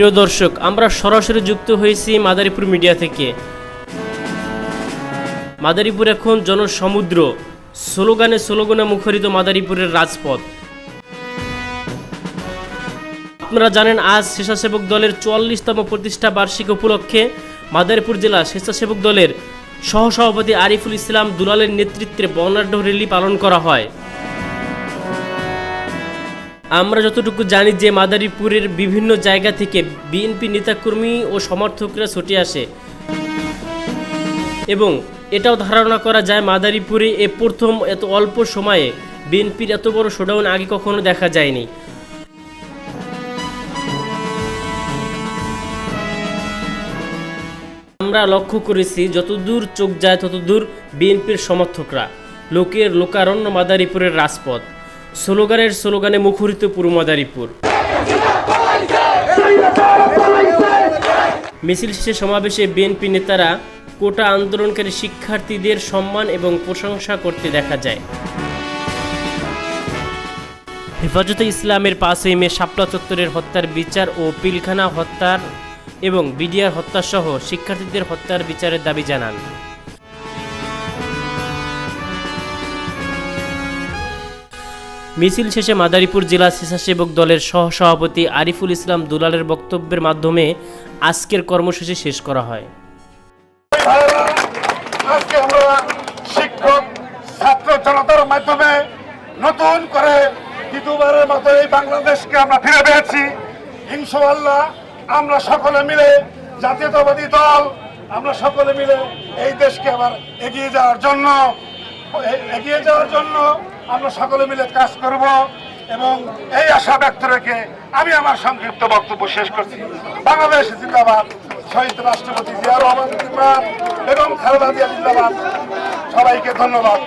প্রিয় দর্শক, আমরা সরাসরি যুক্ত হয়েছি মাদারীপুর মিডিয়া থেকে। মাদারীপুর এখন জনসমুদ্র, স্লোগানে স্লোগানে মুখরিত মাদারীপুরের রাজপথ। আপনারা জানেন, আজ স্বেচ্ছাসেবক দলের চুয়াল্লিশতম প্রতিষ্ঠা বার্ষিক উপলক্ষে মাদারীপুর জেলা স্বেচ্ছাসেবক দলের সহসভাপতি আরিফুল ইসলাম দুলালের নেতৃত্বে বর্ণাঢ্য র্যালি পালন করা হয়। আমরা যতটুকু জানি যে মাদারীপুরের বিভিন্ন জায়গা থেকে বিএনপি নেতাকর্মী ও সমর্থকরা ছুটে আসে। এবং এটাও ধারণা করা যায় মাদারীপুরে এ প্রথম এত অল্প সময়ে বিএনপির এত বড় শোডাউন আগে কখনো দেখা যায়নি। আমরা লক্ষ্য করেছি, যতদূর চোখ যায় ততদূর বিএনপির সমর্থকরা, লোকের লোকারণ্য মাদারীপুরের রাজপথ। স্লোগানের স্লোগানে মুখরিত পুরো মাদারীপুর মিছিল শেষে সমাবেশে বিএনপি নেতারা কোটা আন্দোলনকারী শিক্ষার্থীদের সম্মান এবং প্রশংসা করতে দেখা যায়। হেফাজতে ইসলামের পাঁচই মে শাপলা চত্বরের হত্যার বিচার ও পিলখানা হত্যার এবং বিডিআর হত্যাসহ শিক্ষার্থীদের হত্যার বিচারের দাবি জানান। মিছিল শেষে মাদারীপুর জেলা স্বেচ্ছাসেবক দলের সহসভাপতি আরিফুল ইসলাম দুলালের বক্তব্যের মাধ্যমে আজকের কর্মসূচি শেষ করা হয়। শিক্ষক, ছাত্র জনতার মাধ্যমে নতুন করে দ্বিতীয়বারের মতো এই বাংলাদেশকে আমরা ফিরে পেয়েছি। ইনশাআল্লাহ আমরা সকলে মিলে জাতীয়তাবাদী দল, আমরা সকলে মিলে এই দেশকে আবার এগিয়ে যাওয়ার জন্য এগিয়ে যাওয়ার জন্য আমরা সকলে মিলে কাজ করব এবং এই আশা ব্যক্ত রেখে আমি আমার সংক্ষিপ্ত বক্তব্য শেষ করছি। বাংলাদেশ জিন্দাবাদ, শহীদ রাষ্ট্রপতি জিয়া রহমান জিন্দাবাদ এবং খালেদা জিয়া জিন্দাবাদ। সবাইকে ধন্যবাদ।